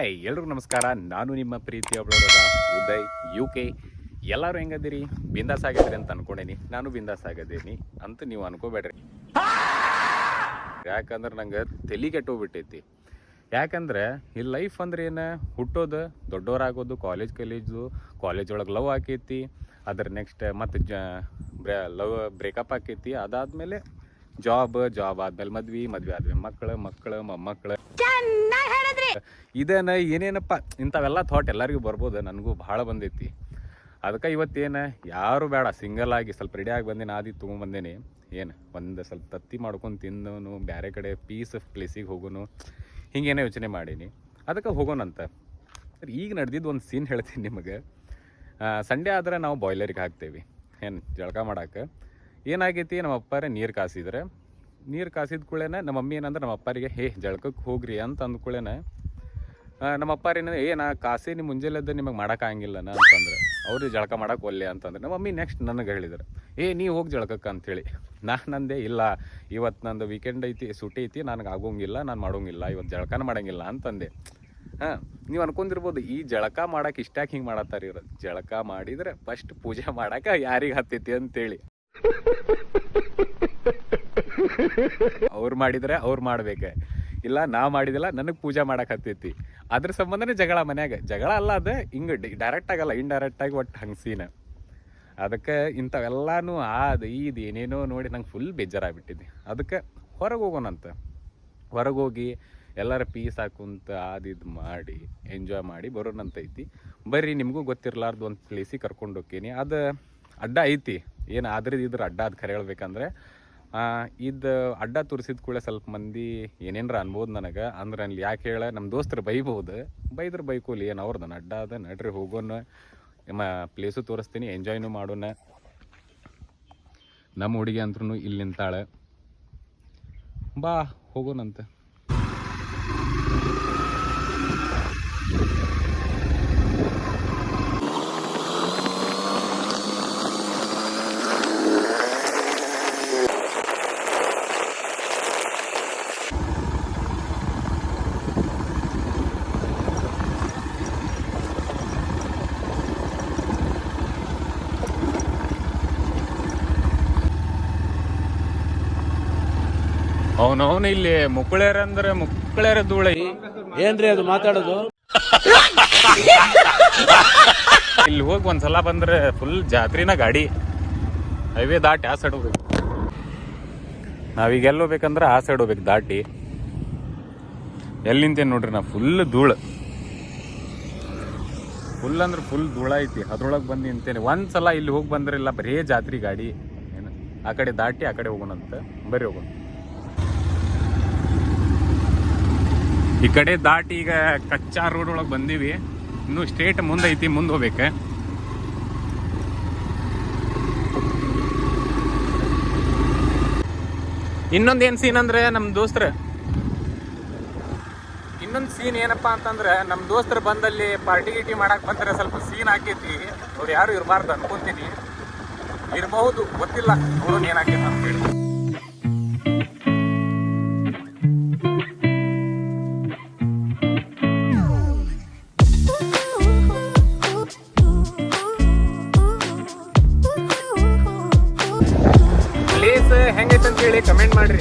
Hi, ಎಲ್ರಿಗೂ ನಮಸ್ಕಾರ. ನಾನು ನಿಮ್ಮ ಪ್ರೀತಿಯ ಉದಯ್ ಯು ಕೆ ಎಲ್ಲರೂ ಹೆಂಗದಿರಿ ಬಿಂದಾಸ್ ಆಗಿದ್ರಿ ಅಂತ ಅನ್ಕೊಂಡೇನಿ. ನಾನು ಬಿಂದಾಸ್ ಆಗದೀನಿ ಅಂತ ನೀವು ಅನ್ಕೋಬೇಡ್ರಿ. ಯಾಕಂದ್ರೆ ನಂಗೆ ತಲೆ ಕೆಟ್ಟೋಗ್ಬಿಟ್ಟೈತಿ ಯಾಕಂದ್ರೆ ಈ ಲೈಫ್ ಅಂದ್ರೆ ಏನು? ಹುಟ್ಟೋದು, ದೊಡ್ಡವರಾಗೋದು ಕಾಲೇಜ್ ಕಾಲೇಜು ಕಾಲೇಜ್ ಒಳಗೆ ಲವ್ ಆಕೈತಿ. ಅದ್ರ ನೆಕ್ಸ್ಟ್ ಮತ್ತು ಜ ಲವ್ ಬ್ರೇಕಪ್ ಆಕೈತಿ. ಅದಾದ್ಮೇಲೆ ಜಾಬ್ ಜಾಬ್ ಆದ್ಮೇಲೆ ಮದ್ವಿ, ಮದ್ವೆ ಆದ್ಮೇಲೆ ಮಕ್ಕಳು ಮಕ್ಕಳು ಮೊಮ್ಮಕ್ಕಳು ಇದೇನ, ಏನೇನಪ್ಪ, ಇಂಥವೆಲ್ಲ ಥಾಟ್ ಎಲ್ಲರಿಗೂ ಬರ್ಬೋದು, ನನಗೂ ಭಾಳ ಬಂದೈತಿ. ಅದಕ್ಕೆ ಇವತ್ತೇನು ಯಾರು ಬೇಡ ಸಿಂಗಲ್ ಆಗಿ ಸ್ವಲ್ಪ ರೆಡಿ ಆಗಿ ಬಂದೇನೆ, ಆದಿ ತೊಗೊಂಬಂದೇನೆ. ಏನು, ಒಂದು ಸ್ವಲ್ಪ ತತ್ತಿ ಮಾಡ್ಕೊಂಡು ತಿಂದನು ಬೇರೆ ಕಡೆ ಪೀಸ್ ಪ್ಲೇಸಿಗೆ ಹೋಗೋನು, ಹಿಂಗೇನೇ ಯೋಚನೆ ಮಾಡೀನಿ. ಅದಕ್ಕೆ ಹೋಗೋಣಂತ ಈಗ ನಡೆದಿದ್ದು ಒಂದು ಸೀನ್ ಹೇಳ್ತೀನಿ ನಿಮಗೆ. ಸಂಡೇ ಆದ್ರೆ ನಾವು ಬಾಯ್ಲರಿಗೆ ಹಾಕ್ತೇವೆ. ಏನು, ಜಳಕ ಮಾಡೋಕೆ. ಏನಾಗೈತಿ, ನಮ್ಮ ಅಪ್ಪಾರೆ ನೀರು ಕಾಸಿದ್ರೆ. ನೀರು ಕಾಸಿದ ಕೂಡಲೇ ನಮ್ಮ ಮಮ್ಮಿ ಏನಂದ್ರೆ, ನಮ್ಮ ಅಪ್ಪಾರಿಗೆ, ಹೇ ಜಳಕಕ್ಕೆ ಹೋಗ್ರಿ ಅಂತ ಅಂದ್ಕೂಡಲೇ ನಮ್ಮ ಅಪ್ಪಾರ ಏನಂದ್ರೆ, ಏ, ನಾ ಕಾಸೇನಿ ಮುಂಜಾನೆದ್ದು ನಿಮಗೆ ನಾ, ಅಂತಂದ್ರೆ. ಅವ್ರು ಜಳಕ ಮಾಡಕ್ಕೆ ಒಲ್ಲೆ ಅಂತಂದ್ರೆ. ನಮ್ಮ ಮಮ್ಮಿ ನೆಕ್ಸ್ಟ್ ನನಗೆ ಹೇಳಿದ್ರು, ಏ, ನೀ ಹೋಗಿ ಜಳಕಕ್ಕೆ ಅಂತೇಳಿ. ನಾನು ನಂದೆ, ಇಲ್ಲ ಇವತ್ತು ನಂದು ವೀಕೆಂಡ್ ಐತಿ, ಸುಟಿ ಐತಿ, ನನಗೆ ಆಗೋಂಗಿಲ್ಲ, ನಾನು ಮಾಡೋಂಗಿಲ್ಲ ಇವತ್ತು ಜಳಕನ ಮಾಡಂಗಿಲ್ಲ ಅಂತಂದೆ. ಹಾಂ, ನೀವು ಅನ್ಕೊಂಡಿರ್ಬೋದು ಈ ಜಳಕ ಮಾಡಕ್ಕೆ ಇಷ್ಟಾಗಿ ಹಿಂಗೆ ಮಾಡತ್ತಾರ ಇವ್ರು? ಜಳಕ ಮಾಡಿದ್ರೆ ಫಸ್ಟ್ ಪೂಜೆ ಮಾಡಕ್ಕೆ ಯಾರಿಗೆ ಹತ್ತೈತಿ ಅಂತೇಳಿ. ಅವ್ರು ಮಾಡಿದ್ರೆ ಅವ್ರು ಮಾಡ್ಬೇಕು. ಇಲ್ಲ, ನಾ ಮಾಡಿದಿಲ್ಲ, ನನಗೆ ಪೂಜೆ ಮಾಡಕ್ ಹತ್ತೈತಿ. ಅದ್ರ ಸಂಬಂಧನೇ ಜಗಳ ಮನ್ಯಾಗ. ಜಗಳ ಅಲ್ಲ ಅದು, ಹಿಂಗೆ ಡೈರೆಕ್ಟ್ ಆಗಲ್ಲ ಇಂಡೈರೆಕ್ಟ್ ಆಗಿ ಒಟ್ಟು ಹಂಗೆ ಸೀನ ಅದಕ್ಕೆ ಇಂಥವೆಲ್ಲನೂ ಅದು ಇದು ಏನೇನೋ ನೋಡಿ ನಂಗೆ ಫುಲ್ ಬೇಜಾರಾಗ್ಬಿಟ್ಟಿದ್ದೆ. ಅದಕ್ಕೆ ಹೊರಗೆ ಹೋಗೋಣಂತ. ಹೊರಗೆ ಹೋಗಿ ಎಲ್ಲರ ಪೀಸ್ ಹಾಕುಂತ ಅದು ಮಾಡಿ ಎಂಜಾಯ್ ಮಾಡಿ ಬರೋಣಂತ ಐತಿ. ಬರ್ರಿ, ನಿಮಗೂ ಗೊತ್ತಿರಲಾರ್ದು ಒಂದು ಪ್ಲೇಸಿಗೆ ಕರ್ಕೊಂಡು ಹೋಗ್ತೀನಿ ಅದು ಅಡ್ಡ ಐತಿ. ಏನು ಆದ್ರೆ ಇದ್ರ ಅಡ್ಡ ಅದು ಕರೆ ಹೇಳ್ಬೇಕಂದ್ರೆ ಇದು ಅಡ್ಡ ತೋರಿಸಿದ ಕೂಡ ಸ್ವಲ್ಪ ಮಂದಿ ಏನೇನ್ರ ಅನ್ಬೋದು ನನಗೆ. ಅಂದ್ರೆ ಅಲ್ಲಿ ಯಾಕೆ ಹೇಳ ನಮ್ಮ ದೋಸ್ತರು ಬೈಬೋದು. ಬೈದ್ರೆ ಬೈಕೋಲಿ ಏನು ಅವ್ರದ್ದು ಅಡ್ಡ ಅದ, ನಡ್ರಿ ಹೋಗೋಣ. ನಮ್ಮ ಪ್ಲೇಸು ತೋರಿಸ್ತೀನಿ ಎಂಜಾಯ್ನು ಮಾಡೋಣ. ನಮ್ಮ ಹುಡುಗಿ ಅಂದ್ರೂ ಇಲ್ಲಿ ನಿಂತಾಳೆ ಬಾ, ಹೋಗೋಣಂತೆ. ಅವನವನು ಇಲ್ಲಿ ಮುಕ್ಕಳೇರ ಅಂದ್ರೆ ಮುಕ್ಕಳೇರ ಧೂಳಿ. ಏನ್ರಿ ಅದು ಮಾತಾಡೋದು? ಇಲ್ಲಿ ಹೋಗಿ ಒಂದ್ಸಲ ಬಂದ್ರೆ ಫುಲ್ ಜಾತ್ರಿನ ಗಾಡಿ. ಹೈವೇ ದಾಟಿ ಆ ಸೈಡ್ ಹೋಗ್ಬೇಕು. ನಾವೀಗ ಎಲ್ಲಿ ಹೋಗ್ಬೇಕಂದ್ರೆ ಆ ಸೈಡ್ ಹೋಗ್ಬೇಕು ದಾಟಿ. ಎಲ್ಲಿ ನಿಂತೇನೆ ನೋಡ್ರಿ ನಾ ಫುಲ್ ಧೂಳು. ಫುಲ್ ಅಂದ್ರೆ ಫುಲ್ ಧೂಳ ಐತಿ. ಅದ್ರೊಳಗೆ ಬಂದು ನಿಂತೇನೆ. ಒಂದ್ಸಲ ಇಲ್ಲಿ ಹೋಗಿ ಬಂದ್ರಿಲ್ಲ ಬರೀ ಜಾತ್ರಿ ಗಾಡಿ. ಏನು? ಆ ಕಡೆ ದಾಟಿ ಆ ಕಡೆ ಹೋಗೋಣಂತ. ಬರೀ ಹೋಗೋಣ. ಈ ಕಡೆ ದಾಟಿ ಈಗ ಕಚ್ಚಾ ರೋಡ್ ಒಳಗೆ ಬಂದೀವಿ. ಇನ್ನು ಸ್ಟ್ರೇಟ್ ಮುಂದೆ ಐತಿ, ಮುಂದೆ ಹೋಗ್ಬೇಕು. ಇನ್ನೊಂದು ಏನು ಸೀನ್ ಅಂದ್ರೆ ನಮ್ಮ ದೋಸ್ತರ? ಇನ್ನೊಂದು ಸೀನ್ ಏನಪ್ಪ ಅಂತಂದ್ರೆ ನಮ್ಮ ದೋಸ್ತರು ಬಂದಲ್ಲಿ ಪಾರ್ಟಿ ಗಿಟಿ ಮಾಡಕ್ಕೆ ಬಂದ್ರೆ ಸ್ವಲ್ಪ ಸೀನ್ ಹಾಕೈತಿ ಅವ್ರು ಯಾರು ಇರಬಾರ್ದು ಅನ್ಕೊಂತೀನಿ. ಇರಬಹುದು, ಗೊತ್ತಿಲ್ಲ. ಅವ್ರನ್ನ ಏನಾಕೈತೆ ಅಂತ ಹೇಳಿ. ಕಮೆಂಟ್ ಮಾಡ್ರಿ.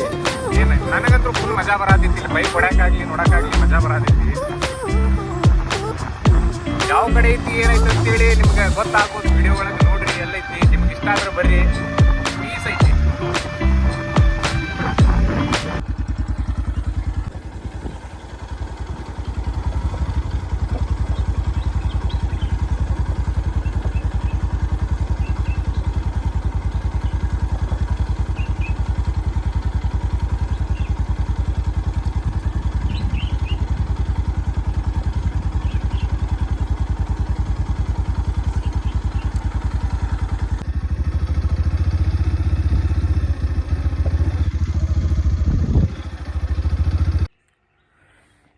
ಏನು, ನನಗಂತೂ ಫುಲ್ ಮಜಾ ಬರಾತೈತಿ. ಇಲ್ಲಿ ಬೈಕ್ ಹೊಡ್ಯಾಕಾಗ್ಲಿ ನೋಡಕ್ಕಾಗ್ಲಿ ಮಜಾ ಬರಾತೈತಿ. ಯಾವ ಕಡೆ ಐತಿ ಏನೈತೆ ಅಂತೇಳಿ ನಿಮ್ಗೆ ಗೊತ್ತಾಗೋದು ವಿಡಿಯೋ ಒಳಗೆ ನೋಡ್ರಿ, ಎಲ್ಲೈತಿ. ನಿಮ್ಗೆ ಇಷ್ಟ ಆದ್ರೆ ಬರ್ರಿ ಪೀಸ್ ಐತಿ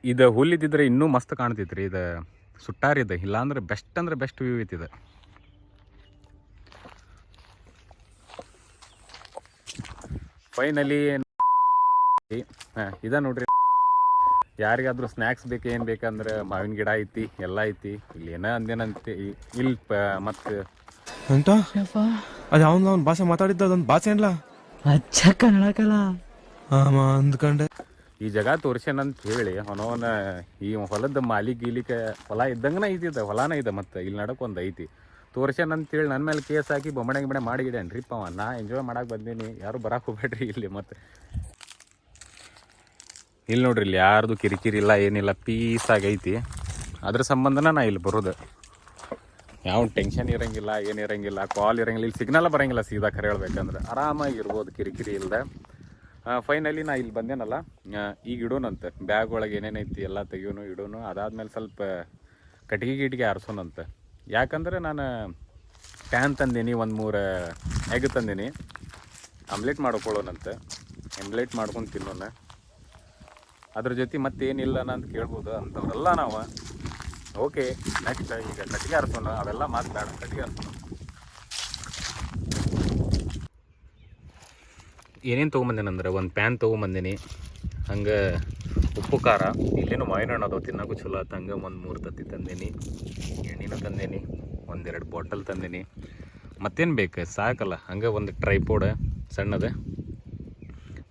ಇದು ಹುಲ್ಲಿದ್ದಿದ್ರೆ ಇನ್ನೂ ಮಸ್ತ್ ಕಾಣ್ತೈತ್ರಿ. ಇದು ಸುಟ್ಟಾರಿದೆ. ಇಲ್ಲಾಂದ್ರೆ ಬೆಸ್ಟ್ ಅಂದ್ರೆ ಬೆಸ್ಟ್ ವ್ಯೂ ಐತಿ ಇದೆ ಫೈನಲಿ ಇದ ನೋಡ್ರಿ. ಯಾರಿಗಾದ್ರೂ ಸ್ನ್ಯಾಕ್ಸ್ ಬೇಕು ಏನು ಬೇಕಂದ್ರೆ ಮಾವಿನ ಗಿಡ ಐತಿ ಎಲ್ಲ ಐತಿ. ಇಲ್ಲಿ ಏನೋ ಅಂದೇನಂತೆ ಇಲ್ಲಿ ಮತ್ತೆ ಅಂತ ಅದೇ ಅವ್ನು ಅವ್ನ ಭಾಷೆ ಮಾತಾಡಿದ್ದ ಅದೊಂದು ಭಾಷೆ ಏನ್ಲ? ಅಚ್ಚ ಕನ್ನಡಕಲ್ಲ ಅಂದ್ಕೊಂಡೆ. ಈ ಜಗ ತೋರ್ಸ್ಯಾನಂತ ಹೇಳಿ ಅವನವನ ಈ ಹೊಲದ ಮಾಲಿ ಗೀಲಿಕ ಹೊಲ ಇದ್ದಂಗನ ಐತಿ ಹೊಲಾನ ಇದೆ ಮತ್ತೆ ಇಲ್ಲಿ ನಡಕ್ ಒಂದು ಐತಿ. ಹೇಳಿ ನನ್ನ ಮೇಲೆ ಕೇಸ್ ಹಾಕಿ ಬೊಮ್ಮಡೆ ಗಿಮ್ಮಡೆ ರೀ ಅವ ನಾ ಎಂಜಾಯ್ ಮಾಡಕ್ಕೆ ಬಂದೀನಿ. ಯಾರು ಬರಕ್ಕೆ ಹೋಗ್ಬೇಡ್ರಿ ಇಲ್ಲಿ ಮತ್ತೆ. ಇಲ್ಲಿ ನೋಡ್ರಿ, ಇಲ್ಲಿ ಯಾರ್ದು ಕಿರಿಕಿರಿ ಇಲ್ಲ, ಏನಿಲ್ಲ ಪೀಸ್ ಆಗೈತಿ ಅದ್ರ ಸಂಬಂಧನ ನಾ ಇಲ್ಲಿ ಬರೋದು. ಯಾವ ಟೆನ್ಷನ್ ಇರಂಗಿಲ್ಲ ಏನಿರಂಗಿಲ್ಲ ಕಾಲ್ ಇರಂಗಿಲ್ಲ, ಇಲ್ಲಿ ಸಿಗ್ನಲ್ ಬರಂಗಿಲ್ಲ, ಸೀದಾ ಖರೆ ಹೇಳ್ಬೇಕಂದ್ರೆ. ಆರಾಮಾಗಿ ಇರ್ಬೋದು, ಕಿರಿಕಿರಿ ಇಲ್ಲದೆ ಫೈನಲಿ ನಾ ಇಲ್ಲಿ ಬಂದೇನಲ್ಲ ಈಗ ಇಡೋನಂತೆ ಬ್ಯಾಗ್ ಒಳಗೆ ಏನೇನೈತಿ ಎಲ್ಲ ತೆಗಿಯೋನು, ಇಡೋನು, ಅದಾದ್ಮೇಲೆ ಸ್ವಲ್ಪ ಕಟ್ಗೆ ಗಿಟ್ಗೆ ಆರಿಸೋನಂತೆ ಯಾಕಂದ್ರೆ ನಾನು ಪ್ಯಾನ್ ತಂದೀನಿ, ಒಂದು ಮೂರು ಎಗ್ ತಂದೀನಿ. ಆಮ್ಲೆಟ್ ಮಾಡ್ಕೊಳ್ಳೋನಂತೆ. ಆಮ್ಲೆಟ್ ಮಾಡ್ಕೊಂಡು ತಿನ್ನೋಣ. ಅದ್ರ ಜೊತೆ ಮತ್ತೇನಿಲ್ಲ ಅಂತ ಕೇಳ್ಬೋದು ಅಂಥವ್ರೆಲ್ಲ ನಾವು. ಓಕೆ ನೆಕ್ಸ್ಟ್ ಈಗ ಕಟ್ಟಿಗೆ ಆರಿಸೋಣ. ಅವೆಲ್ಲ ಮಾತು ಬೇಡ, ಕಟ್ಟಿಗೆ ಆರಿಸೋಣ. ಏನೇನು ತೊಗೊಂಬಂದೇನಂದ್ರೆ ಒಂದು ಪ್ಯಾನ್ ತೊಗೊಂಬಂದಿನಿ, ಹಂಗೆ ಉಪ್ಪು, ಖಾರ. ಇಲ್ಲೇನು ಮಾವಿನ ಅದಾವ, ತಿನ್ನೋಕ್ಕೂ ಚಲೋ ಆಯ್ತು ಹಂಗೆ ಒಂದು ಮೂರು ತತ್ತಿ ತಂದೀನಿ. ಎಣ್ಣೆನೂ ತಂದೀನಿ, ಒಂದೆರಡು ಬಾಟಲ್ ತಂದೀನಿ. ಮತ್ತೇನು ಬೇಕು? ಸಾಕಲ್ಲ. ಹಂಗೆ ಒಂದು ಟ್ರೈಪೋಡ ಸಣ್ಣದ.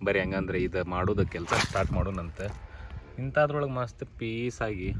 ಬರೀ ಹಂಗಂದ್ರೆ ಇದು ಮಾಡೋದು ಕೆಲಸ ಸ್ಟಾರ್ಟ್ ಮಾಡೋಣಂತೆ. ಇಂಥದ್ರೊಳಗೆ ಮಸ್ತ್ ಪೀಸಾಗಿ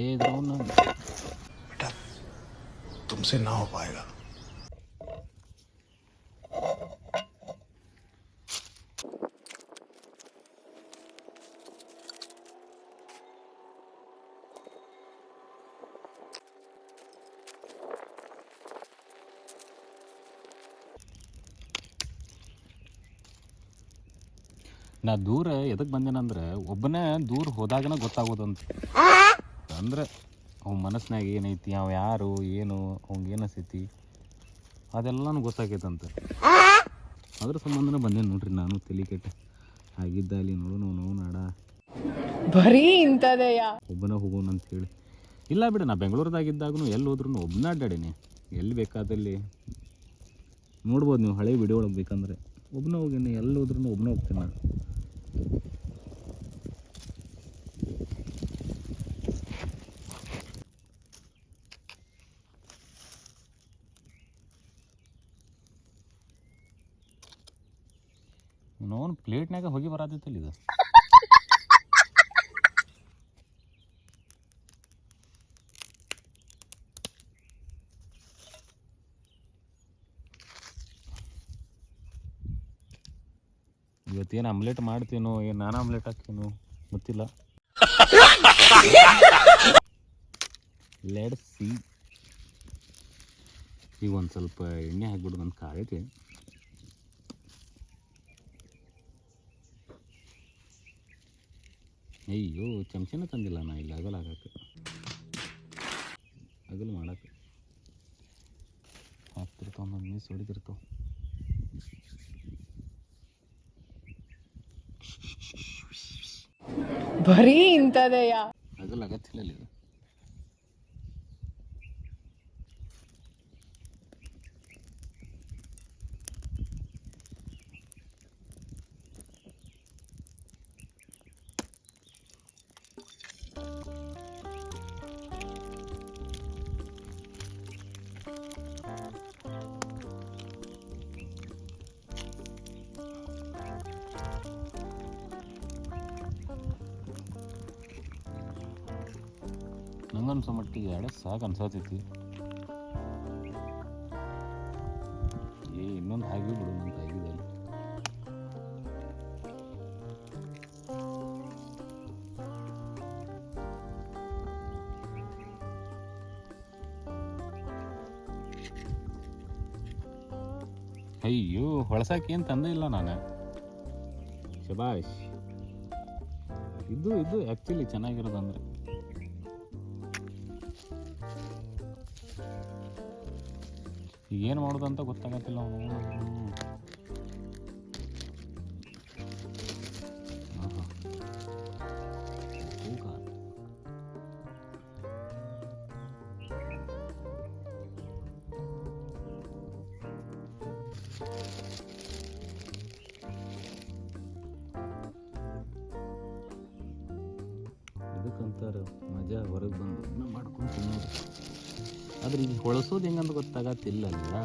ಆರಾಮ ಐತಿ ಏ ದ್ರೋಣ ತುಮಸೆ ನಾ ಹೋ ಪಾಯೇಗಾ ನಾ ದೂರ ಎದಕ್ಕೆ ಬಂದೇನಂದ್ರೆ ಒಬ್ಬನೇ ದೂರ ಹೋದಾಗನ ಗೊತ್ತಾಗೋದು ಅಂತ ಅಂದ್ರೆ ಅವ್ನ ಮನಸ್ಸಿನಾಗ ಏನೈತಿ ಅವ ಯಾರು ಏನು ಅವ್ನಿಗೆ ಏನು ಸ್ಥಿತಿ ಅದೆಲ್ಲನೂ ಗೊತ್ತಾಕೈತಂತ. ಅದ್ರ ಸಂಬಂಧನ ಬಂದೇನು ನೋಡ್ರಿ ನಾನು ತಲೆ ಕೆಟ್ಟ ಆಗಿದ್ದ ಅಲ್ಲಿ ನೋಡು ನೋವು ನಾಡ ಬರೀ ಇಂಥದೇ ಒಬ್ಬನ ಹೋಗೋಣ ಅಂತ ಹೇಳಿ. ಇಲ್ಲ ಬಿಡ ನಾ ಬೆಂಗಳೂರದಾಗಿದ್ದಾಗೂ ಎಲ್ಲಿ ಹೋದ್ರೂ ಒಬ್ಬನ ಅಡ್ಡಾಡೀನಿ. ಎಲ್ಲಿ ಬೇಕಾದಲ್ಲಿ ನೋಡ್ಬೋದು ನೀವು ಹಳೆ ವಿಡಿಯೋ ಒಳಗೆ ಬೇಕಂದ್ರೆ. ಒಬ್ಬನ ಹೋಗೀನಿ ಎಲ್ಲಿ ಹೋದ್ರೂ ಒಬ್ಬನ ಹೋಗ್ತೀನಿ ನಾನು. ನೋನ್ ಪ್ಲೇಟ್ನಾಗ ಹೋಗಿ ಬರತೈತಲ್ಲ ಇದು. ಇವತ್ತೇನು ಆಮ್ಲೆಟ್ ಮಾಡ್ತೀನೋ, ಏನು ನಾನು ಆಮ್ಲೆಟ್ ಹಾಕ್ತೀನೋ ಗೊತ್ತಿಲ್ಲ. ಲೆಡ್ ಸಿ ಈಗ ಒಂದು ಸ್ವಲ್ಪ ಎಣ್ಣೆ ಹಾಕ್ಬಿಡು ನನ್ನ ಕಾಳೈತಿ ಅಯ್ಯೋ ಚಮಚನ ತಂದಿಲ್ಲ ನಾ ಇಲ್ಲಿ ಅಗಲ ಹಾಕಕ್ಕೆ ಅಗಲು ಮಾಡಕ್ಕೆ. ಹಾಕ್ತಿರ್ತಾವ ನನ್ನ ಮೀಸ್ ಹೊಡಿತಿರ್ತಾವ. ಬರೀ ಇಂಥದೆಯಾ? ಅಗಲ ಆಗತ್ತಿಲ್ಲ ಇದು ನಂಗನ್ಸೋ ಮಟ್ಟಿಗೆ ಎರಡೇ ಸಾಕು ಅನ್ಸತೈತಿ ಏ, ಇನ್ನೊಂದು ಹಾಗೆ ಬಿಡು ಒಂದು ಹಾಗಿದೆ ಅಯ್ಯೋ ಹೊಳಸಕ್ಕೇನು ತಂದೆ ಇಲ್ಲ ನಾನು. ಶಬಾಷ್. ಇದು ಇದು ಆ್ಯಕ್ಚುಲಿ ಚೆನ್ನಾಗಿರೋದಂದ್ರೆ. ಏನು ಮಾಡೋದು ಅಂತ ಗೊತ್ತಾಗತ್ತಿಲ್ಲ ಅವನು. ಇದಕ್ಕಂತಾರೆ ಮಜಾ ಹೊರಗೆ ಬಂದು. ಮಾಡ್ಕೊಂಡು ತಿನ್ನೋದು ಆದ್ರೆ ಈಗ ಹೊಳಸೋದು ಹೆಂಗಂತ ಗೊತ್ತಾಗತ್ತಿಲ್ಲಲ್ಲ. ಓ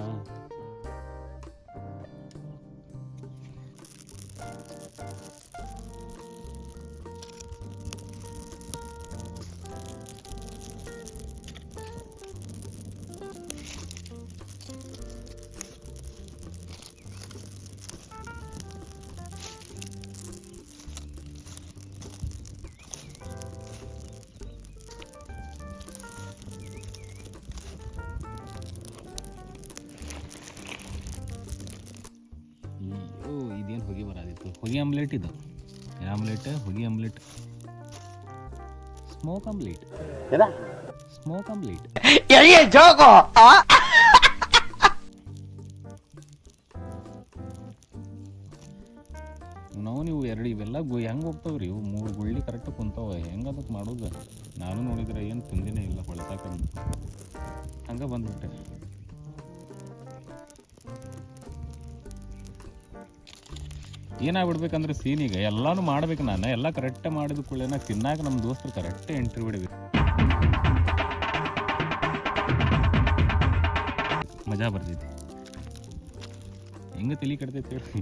ಹೊಗೆ ಆಮ್ಲೆಟ್ ಇದು. ಆಮ್ಲೆಟ್ ಹುಗಿ omelette. Smoke omelette. Smoke omelette. ನಾವು ನೀವು ಎರಡು ಇವೆಲ್ಲ ಗು ಹೆಂಗೆ ಹೋಗ್ತಾವ್ರಿ ಇವು ಮೂರು ಗುಳ್ಳಿ ಕರೆಕ್ಟ್ ಕುಂತಾವ. ಹೆಂಗೆ ಅದಕ್ಕೆ ಮಾಡೋದು? ನಾನು ನೋಡಿದ್ರೆ ಏನು ತಿಂದಿನೇ ಇಲ್ಲ ಹೊಳತಾಕ ಹಂಗೆ ಬಂದ್ಬಿಟ್ಟೆ. ಏನಾಗ್ಬಿಡ್ಬೇಕಂದ್ರೆ ಸೀನಿಗೆ ಎಲ್ಲಾನು ಮಾಡ್ಬೇಕು ನಾನು. ಎಲ್ಲ ಕರೆಕ್ಟ್ ಮಾಡಿದ ಕೂಡಲೇ ತಿನ್ನಾಗ ನಮ್ಮ ದೋಸ್ತರು ಕರೆಕ್ಟ್ ಎಂಟ್ರಿ ಬಿಡಬೇಕು ಮಜಾ ಬರ್ತೈತಿ ಹೆಂಗ ತಲೆ ಕಡ್ತೈತಿ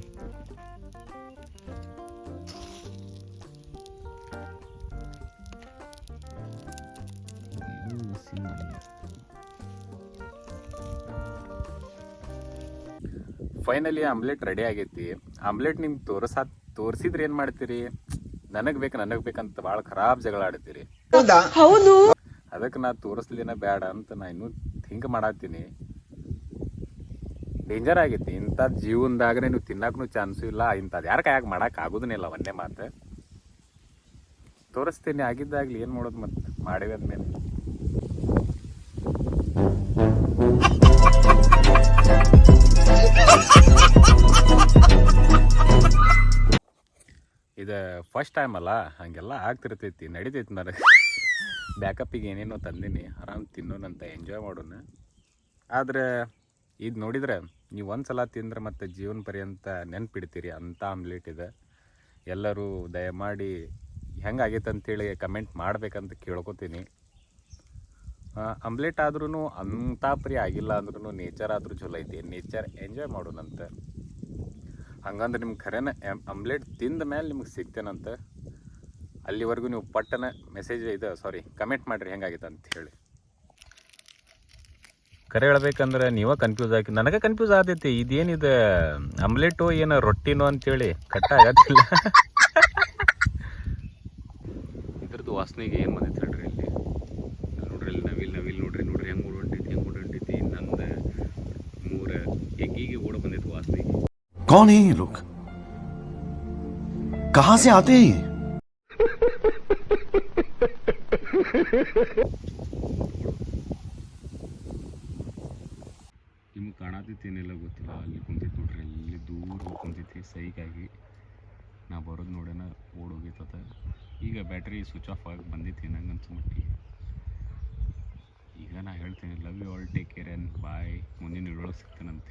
ಫೈನಲಿ ಆಮ್ಲೆಟ್ ರೆಡಿ ಆಗೈತಿ. ಆಮ್ಲೆಟ್ ನಿಮ್ಗೆ ತೋರಿಸ ತೋರಿಸಿದ್ರೆ ಏನು ಮಾಡ್ತೀರಿ? ನನಗೆ ಬೇಕು ನನಗೆ ಬೇಕಂತ ಭಾಳ ಖರಾಬ್ ಜಗಳ ಆಡ್ತೀರಿ. ಹೌದು? ಅದಕ್ಕೆ ನಾ ತೋರಿಸ್ಲಿನ ಬೇಡ ಅಂತ ನಾ ಇನ್ನೂ ಥಿಂಕ್ ಮಾಡತ್ತೀನಿ. ಡೇಂಜರ್ ಆಗೈತಿ. ಇಂಥ ಜೀವನದಾಗ್ರೆ ನೀವು ತಿನ್ನಕ್ಕೂ ಚಾನ್ಸು ಇಲ್ಲ. ಇಂಥದ್ದು ಯಾರ ಕೈಯಾಗ ಮಾಡಕ್ಕೆ ಆಗೋದನ್ನೇ ಇಲ್ಲ ಒಂದೇ ಮಾತು. ತೋರಿಸ್ತೀನಿ. ಆಗಿದ್ದಾಗಲಿ ಏನು ಮಾಡೋದು ಮತ್ತೆ ಮಾಡಿವೆ ಅಂದ್ಮೇಲೆ ಇದು ಫಸ್ಟ್ ಟೈಮ್ ಅಲ್ಲ? ಹಾಗೆಲ್ಲ ಆಗ್ತಿರ್ತೈತಿ, ನಡಿತೈತಿ ನನಗೆ ಬ್ಯಾಕಪ್ಪಿಗೆ ಏನೇನೋ ತಂದೀನಿ, ಆರಾಮ್ ತಿನ್ನೋಣಂತ ಎಂಜಾಯ್ ಮಾಡೋಣ. ಆದ್ರೆ, ಇದು ನೋಡಿದ್ರೆ, ನೀವು ಒಂದು ಸಲ ತಿಂದ್ರೆ ಮತ್ತೆ ಜೀವನ ಪರ್ಯಂತ ನೆನ್ಪಿಡ್ತೀರಿ, ಅಂತ ಆಮ್ಲೆಟ್ ಇದೆ. ಎಲ್ಲರೂ ದಯಮಾಡಿ ಹೆಂಗಾಗೈತೆ ಅಂತೇಳಿ ಕಮೆಂಟ್ ಮಾಡ್ಬೇಕಂತ ಕೇಳ್ಕೊತೀನಿ. ಆಮ್ಲೆಟ್ ಆದ್ರೂ ಅಂಥ ಪ್ರಿಯ ಆಗಿಲ್ಲ ಅಂದ್ರೂ ನೇಚರ್ ಆದ್ರೂ ಚಲೋ ಐತಿ. ನೇಚರ್ ಎಂಜಾಯ್ ಮಾಡೋಣಂತ. ಹಂಗಂದ್ರೆ ನಿಮ್ಗೆ ಖರೇನ ಆಮ್ಲೆಟ್ ತಿಂದ ಮೇಲೆ ನಿಮ್ಗೆ ಸಿಗ್ತೇನಂತ ಅಲ್ಲಿವರೆಗೂ ನೀವು ಪಟ್ಟನ ಮೆಸೇಜ್ ಇದು ಸಾರಿ ಕಮೆಂಟ್ ಮಾಡಿರಿ ಹೆಂಗಾಗಿದೆ ಅಂತ ಹೇಳಿ. ಕರೆ ಹೇಳ್ಬೇಕಂದ್ರೆ ನೀವೇ ಕನ್ಫ್ಯೂಸ್ ಆಗಿ ನನಗೆ ಕನ್ಫ್ಯೂಸ್ ಆದೈತಿ. ಇದೇನಿದೆ ಆಮ್ಲೆಟು ಏನು ರೊಟ್ಟಿನೋ ಅಂತೇಳಿ ಕಟ್ಟ ಆಗತ್ತಿಲ್ಲ ಇದ್ರದ್ದು ವಾಸನೆಗೆ ಏನು ಬಂದೈತೆ ಹೇಳ್ರಿ कौन है ये लोग कहां से आते हैं ये ನಿಮ್ಗೆ ಕಾಣತೈತಿ ಏನಿಲ್ಲ ಗೊತ್ತಿಲ್ಲ ಅಲ್ಲಿ ಕುಂತೈತಿ ನೋಡ್ರಿ ಅಲ್ಲಿ ದೂರ ಕುಂತೈತಿ ಸೈಗಾಗಿ ನಾ ಬರೋದು ನೋಡೋಣ ಓಡೋಗೈತದ ಈಗ ಬ್ಯಾಟ್ರಿ ಸ್ವಿಚ್ ಆಫ್ ಆಗಿ ಬಂದೈತಿ ನಂಗೆ ಅನ್ಸೋ ಮಟ್ಟಿಗೆ ಈಗ ನಾ ಹೇಳ್ತೀನಿ love you all take care and bye ಮುಂದಿನ ವಿಡಿಯೋ ಸಿಗ್ತೇನಂತೆ